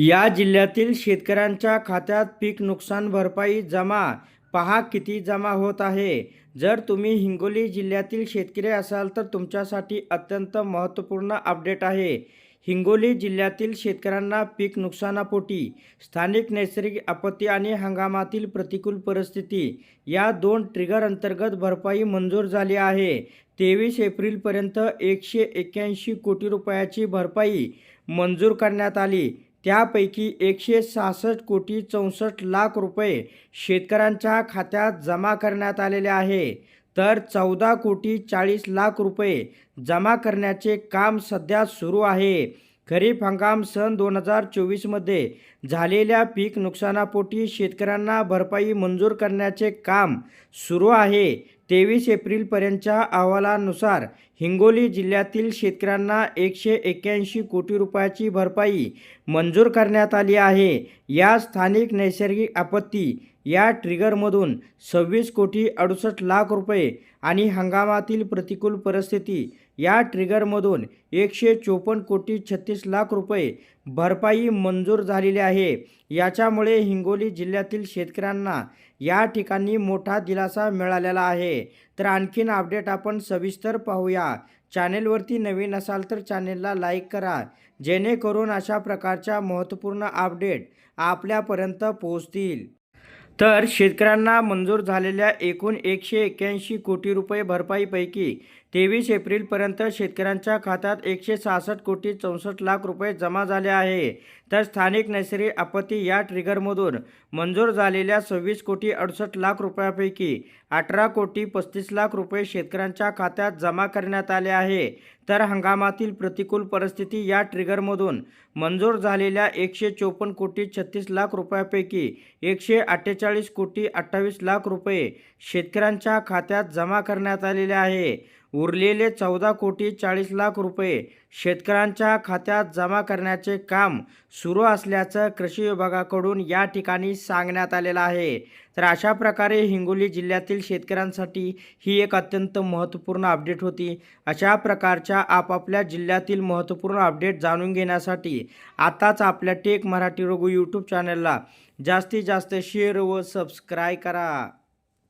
या जिल्ह्यातील शेतकऱ्यांच्या खात्यात पीक नुकसान भरपाई जमा. पहा किती जमा होत आहे. जर तुम्ही हिंगोली जिल्ह्यातील शेतकरी असाल तर तुमच्यासाठी अत्यंत महत्त्वपूर्ण अपडेट आहे. हिंगोली जिल्ह्यातील शेतकऱ्यांना पीक नुकसानापोटी स्थानिक नैसर्गिक आपत्ती आणि हंगामातील प्रतिकूल परिस्थिती या दोन ट्रिगर अंतर्गत भरपाई मंजूर झाली आहे. तेवीस एप्रिलपर्यंत एकशे एक्क्याऐंशी कोटी रुपयाची भरपाई मंजूर करण्यात आली. त्यापैकी एकशे सहासष्ट कोटी चौसष्ट लाख रुपये शेतकऱ्यांच्या खात्यात जमा करण्यात आलेले आहे. तर चौदा कोटी चाळीस लाख रुपये जमा करण्याचे काम सध्या सुरू आहे. खरीप हंगाम सन दोन हजार चोवीसमध्ये झालेल्या पीक नुकसानापोटी शेतकऱ्यांना भरपाई मंजूर करण्याचे काम सुरू आहे. तेवीस एप्रिलपर्यंतच्या अहवालानुसार हिंगोली जिल्ह्यातील शेतकऱ्यांना एकशे एक्क्याऐंशी कोटी रुपयाची भरपाई मंजूर करण्यात आली आहे. या स्थानिक नैसर्गिक आपत्ती या ट्रिगरमधून सव्वीस कोटी अडुसष्ट लाख रुपये आणि हंगामातील प्रतिकूल परिस्थिती या ट्रिगरमधून एकशे चोपन्न कोटी छत्तीस लाख रुपये भरपाई मंजूर झालेली आहे. याच्यामुळे हिंगोली जिल्ह्यातील शेतकऱ्यांना या ठिकाणी मोठा दिलासा मिळालेला आहे. तर आणखीन अपडेट आपण सविस्तर पाहूया. चॅनेलवरती नवीन असाल तर चॅनेलला लाईक करा. जेणेकरून अशा प्रकारच्या महत्त्वपूर्ण अपडेट आपल्यापर्यंत पोहोचतील. तर शेतकऱ्यांना मंजूर झालेल्या एकूण एकशे एक्क्याऐंशी कोटी रुपये भरपाईपैकी तेवीस एप्रिलपर्यंत शेतकऱ्यांच्या खात्यात एकशे सहासष्ट कोटी चौसष्ट लाख रुपये जमा झाले आहे. तर स्थानिक नैसर्गिक आपत्ती या ट्रिगरमधून मंजूर झालेल्या सव्वीस कोटी अडुसष्ट लाख रुपयापैकी अठरा कोटी पस्तीस लाख रुपये शेतकऱ्यांच्या खात्यात जमा करण्यात आले आहे. तर हंगामातील प्रतिकूल परिस्थिती या ट्रिगरमधून मंजूर झालेल्या एकशे चोपन्न कोटी छत्तीस लाख रुपयापैकी एकशे अठ्ठेचाळीस कोटी अठ्ठावीस लाख रुपये शेतकऱ्यांच्या खात्यात जमा करण्यात आलेले आहे. उरलेले चौदा कोटी चाळीस लाख रुपये शेतकऱ्यांच्या खात्यात जमा करण्याचे काम सुरू असल्याचं कृषी विभागाकडून या ठिकाणी सांगण्यात आलेलं आहे. तर अशा प्रकारे हिंगोली जिल्ह्यातील शेतकऱ्यांसाठी ही एक अत्यंत महत्त्वपूर्ण अपडेट होती. अशा प्रकारच्या आपापल्या जिल्ह्यातील महत्त्वपूर्ण अपडेट जाणून घेण्यासाठी आताच आपल्या टेक मराठी रघु यूट्यूब चॅनलला जास्तीत जास्त शेअर व सबस्क्राईब करा.